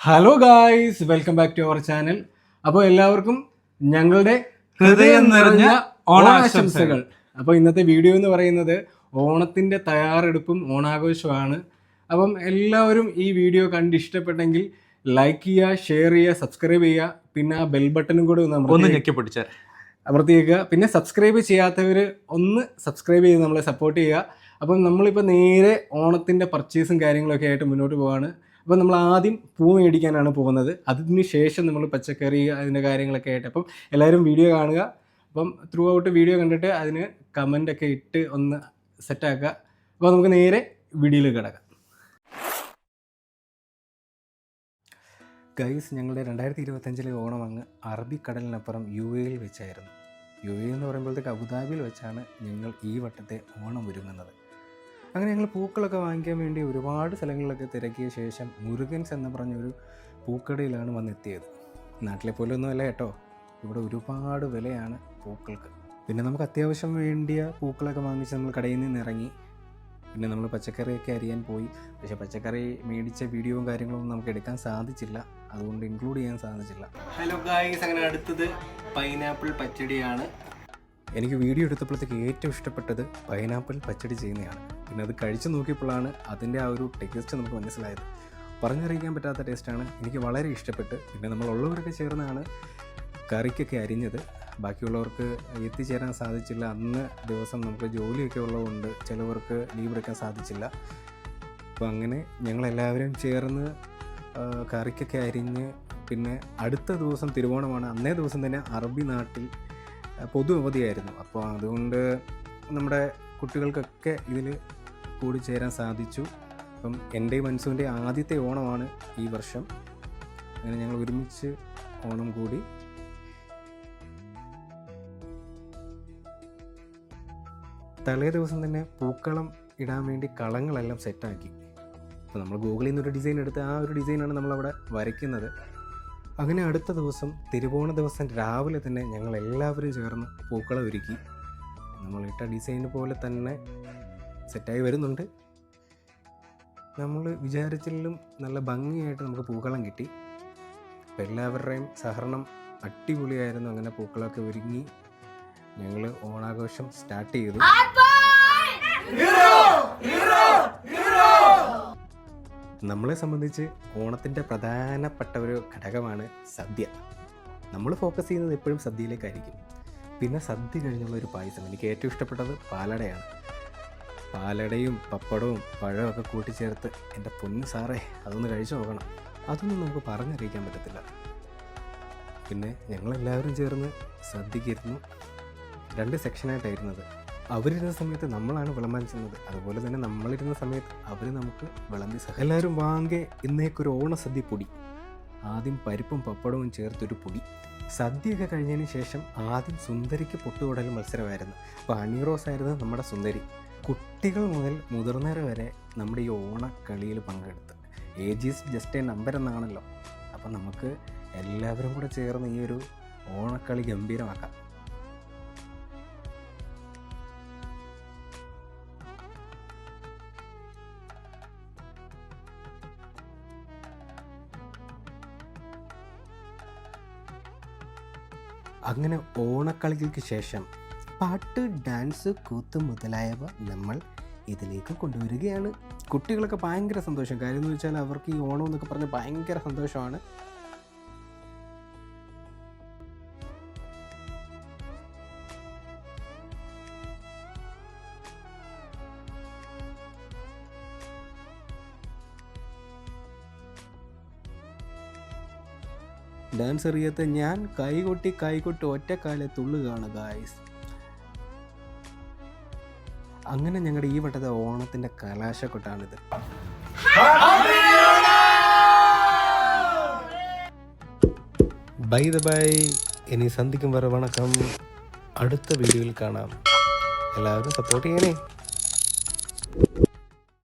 Hello guys welcome back to our channel അപ്പോൾ എല്ലാവർക്കും ഞങ്ങളുടെ ഹൃദയം നിറഞ്ഞ ഓണാശംസകൾ. അപ്പോൾ ഇന്നത്തെ വീഡിയോ എന്ന് പറയുന്നത് ഓണത്തിന്റെ തയ്യാറെടുപ്പും ഓണാഘോഷമാണ് അപ്പം എല്ലാവരും ഈ വീഡിയോ കണ്ട് ഇഷ്ടപ്പെട്ടെങ്കിൽ ലൈക്ക് ചെയ്യുക ഷെയർ ചെയ്യുക സബ്സ്ക്രൈബ് ചെയ്യുക. പിന്നെ ആ ബെൽ ബട്ടണും കൂടെ ഒന്ന് ഒന്ന് ഞെക്കിപ്പിടിച്ച ഞെക്കി പിടിച്ച. അമർത്തിയേക്കുക പിന്നെ സബ്സ്ക്രൈബ് ചെയ്യാത്തവർ ഒന്ന് സബ്സ്ക്രൈബ് ചെയ്ത് നമ്മളെ സപ്പോർട്ട് ചെയ്യുക. അപ്പം നമ്മളിപ്പോൾ നേരെ ഓണത്തിന്റെ പർച്ചേസും കാര്യങ്ങളൊക്കെ ആയിട്ട് മുന്നോട്ട് പോവാണ്. അപ്പം നമ്മൾ ആദ്യം പൂ മേടിക്കാനാണ് പോകുന്നത്. അതിന് ശേഷം നമ്മൾ പച്ചക്കറി അതിന്റെ കാര്യങ്ങളൊക്കെ ആയിട്ട്. അപ്പം എല്ലാവരും വീഡിയോ കാണുക. അപ്പം ത്രൂ ഔട്ട് വീഡിയോ കണ്ടിട്ട് അതിന് കമന്റൊക്കെ ഇട്ട് ഒന്ന് സെറ്റാക്കുക അപ്പോൾ നമുക്ക് നേരെ വീഡിയോയിൽ കിടക്കാം. ഗൈസ് ഞങ്ങളുടെ രണ്ടായിരത്തി ഇരുപത്തഞ്ചിലെ ഓണം അങ്ങ് അറബിക്കടലിനപ്പുറം യു എയിൽ വെച്ചായിരുന്നു. യു എ എന്ന് പറയുമ്പോഴത്തേക്ക് അബുദാബിയിൽ വെച്ചാണ് ഞങ്ങൾ ഈ വട്ടത്തെ ഓണം ഒരുങ്ങുന്നത്. അങ്ങനെ ഞങ്ങൾ പൂക്കളൊക്കെ വാങ്ങിക്കാൻ വേണ്ടി ഒരുപാട് സ്ഥലങ്ങളിലൊക്കെ തിരക്കിയ ശേഷം മുരുകൻസ് എന്ന് പറഞ്ഞൊരു പൂക്കടയിലാണ് വന്നെത്തിയത്. നാട്ടിലെ പോലെ ഒന്നുമല്ല കേട്ടോ. ഇവിടെ ഒരുപാട് വിലയാണ് പൂക്കൾക്ക്. പിന്നെ നമുക്ക് അത്യാവശ്യം വേണ്ടിയ പൂക്കളൊക്കെ വാങ്ങിച്ച് നമ്മൾ കടയിൽ നിന്ന് ഇറങ്ങി. പിന്നെ നമ്മൾ പച്ചക്കറിയൊക്കെ അറിയാൻ പോയി. പക്ഷേ പച്ചക്കറി മേടിച്ച വീഡിയോയും കാര്യങ്ങളൊന്നും നമുക്ക് എടുക്കാൻ സാധിച്ചില്ല. അതുകൊണ്ട് ഇൻക്ലൂഡ് ചെയ്യാൻ സാധിച്ചില്ല. ഹലോ ഗായ്സ് അങ്ങനെ അടുത്തത് പൈനാപ്പിൾ പച്ചടിയാണ്. എനിക്ക് വീഡിയോ എടുത്തപ്പോഴത്തേക്ക് ഏറ്റവും ഇഷ്ടപ്പെട്ടത് പൈനാപ്പിൾ പച്ചടി ചെയ്യുന്നതാണ് പിന്നെ അത് കഴിച്ചു നോക്കിയപ്പോഴാണ് അതിന്റെ ആ ഒരു ടേസ്റ്റ് നമുക്ക് മനസ്സിലായത്. പറഞ്ഞറിയിക്കാൻ പറ്റാത്ത ടേസ്റ്റാണ് എനിക്ക് വളരെ ഇഷ്ടപ്പെട്ട്. പിന്നെ നമ്മളുള്ളവരൊക്കെ ചേർന്നാണ് കറിക്കൊക്കെ അരിഞ്ഞത്. ബാക്കിയുള്ളവർക്ക് എത്തിച്ചേരാൻ സാധിച്ചില്ല. അന്ന് ദിവസം നമുക്ക് ജോലിയൊക്കെ ഉള്ളതുകൊണ്ട് ചിലവർക്ക് ലീവ് എടുക്കാൻ സാധിച്ചില്ല. അപ്പോൾ അങ്ങനെ ഞങ്ങളെല്ലാവരും ചേർന്ന് കറിക്കൊക്കെ അരിഞ്ഞ് പിന്നെ അടുത്ത ദിവസം തിരുവോണമാണ്. അന്നേ ദിവസം തന്നെ അറബി നാട്ടിൽ പൊതു അവധിയായിരുന്നു അപ്പോൾ അതുകൊണ്ട് നമ്മുടെ കുട്ടികൾക്കൊക്കെ ഇതിൽ ചേരാൻ സാധിച്ചു. അപ്പം എന്റെ മൻസൂന്റെ ആദ്യത്തെ ഓണമാണ് ഈ വർഷം. അങ്ങനെ ഞങ്ങൾ ഒരുമിച്ച് ഓണം കൂടി. തലേ ദിവസം തന്നെ പൂക്കളം ഇടാൻ വേണ്ടി കളങ്ങളെല്ലാം സെറ്റാക്കി അപ്പോൾ നമ്മൾ ഗൂഗിളിൽ നിന്നൊരു ഡിസൈൻ എടുത്ത് ആ ഒരു ഡിസൈനാണ് നമ്മളവിടെ വരയ്ക്കുന്നത്. അങ്ങനെ അടുത്ത ദിവസം തിരുവോണ ദിവസം രാവിലെ തന്നെ ഞങ്ങൾ എല്ലാവരും ചേർന്ന് പൂക്കളെ ഒരുക്കി. നമ്മൾ ഇട്ട ഡിസൈൻ പോലെ തന്നെ സെറ്റായി വരുന്നുണ്ട്. നമ്മൾ വിചാരിച്ചിലും നല്ല ഭംഗിയായിട്ട് നമുക്ക് പൂക്കളം കിട്ടി. അപ്പോൾ എല്ലാവരുടെയും സഹകരണം അടിപൊളിയായിരുന്നു. അങ്ങനെ പൂക്കളൊക്കെ ഒരുങ്ങി ഞങ്ങൾ ഓണാഘോഷം സ്റ്റാർട്ട് ചെയ്തു. നമ്മളെ സംബന്ധിച്ച് ഓണത്തിന്റെ പ്രധാനപ്പെട്ട ഒരു ഘടകമാണ് സദ്യ. നമ്മൾ ഫോക്കസ് ചെയ്യുന്നത് എപ്പോഴും സദ്യയിലേക്കായിരിക്കും. പിന്നെ സദ്യ കഴിഞ്ഞുള്ള ഒരു പായസം എനിക്ക് ഏറ്റവും ഇഷ്ടപ്പെട്ടത് പാലടയാണ്. പാലടയും പപ്പടവും പഴവും ഒക്കെ കൂട്ടിച്ചേർത്ത് എന്റെ പൊന്നു സാറേ അതൊന്ന് കഴിച്ചു നോക്കണം. അതൊന്നും നമുക്ക് പറഞ്ഞറിയിക്കാൻ പറ്റത്തില്ല. പിന്നെ ഞങ്ങളെല്ലാവരും ചേർന്ന് സദ്യക്കിരുന്നു രണ്ട് സെക്ഷനായിട്ടായിരുന്നത് അവരിരുന്ന സമയത്ത് നമ്മളാണ് വിളമ്പാൻ ചെന്നത് അതുപോലെ തന്നെ നമ്മളിരുന്ന സമയത്ത് അവർ നമുക്ക് വിളമ്പി സഹ എല്ലാവരും വാങ്ങെ ഇന്നേക്കൊരു ഓണസദ്യ പൊടി. ആദ്യം പരിപ്പും പപ്പടവും ചേർത്തൊരു പൊടി. സദ്യയൊക്കെ കഴിഞ്ഞതിന് ശേഷം ആദ്യം സുന്ദരിക്ക് പൊട്ടുകൊടൽ മത്സരമായിരുന്നു. അപ്പോൾ അണിറോസ് ആയിരുന്നു നമ്മുടെ സുന്ദരി. കുട്ടികൾ മുതൽ മുതിർന്നവർ വരെ നമ്മുടെ ഈ ഓണക്കളിയിൽ പങ്കെടുത്ത്. Age is just a number എന്നാണല്ലോ. അപ്പം നമുക്ക് എല്ലാവരും കൂടെ ചേർന്ന് ഈ ഒരു ഓണക്കളി ഗംഭീരമാക്കാം. അങ്ങനെ ഓണക്കളികൾക്ക് ശേഷം പാട്ട് ഡാൻസ് കൂത്ത് മുതലായവ നമ്മൾ ഇതിലേക്ക് കൊണ്ടുവരികയാണ്. കുട്ടികളൊക്കെ ഭയങ്കര സന്തോഷം. കാര്യം എന്ന് വെച്ചാൽ അവർക്ക് ഈ ഓണം എന്നൊക്കെ പറഞ്ഞ് ഭയങ്കര സന്തോഷമാണ്. ഡാൻസ് അറിയാത്ത ഞാൻ കൈകൊട്ടി കൈകൊട്ടി ഒറ്റക്കാലെ തുള്ളുകയാണ് ഗായ്സ് അങ്ങനെ ഞങ്ങളുടെ ഈ വട്ടത്തെ ഓണത്തിന്റെ കലാശക്കൊട്ടാണിത്. ബൈ ദ ബൈ ഇനി സന്ധിക്കും വരെ വണക്കം. അടുത്ത വീഡിയോയിൽ കാണാം. എല്ലാവരും സപ്പോർട്ട് ചെയ്യണേ.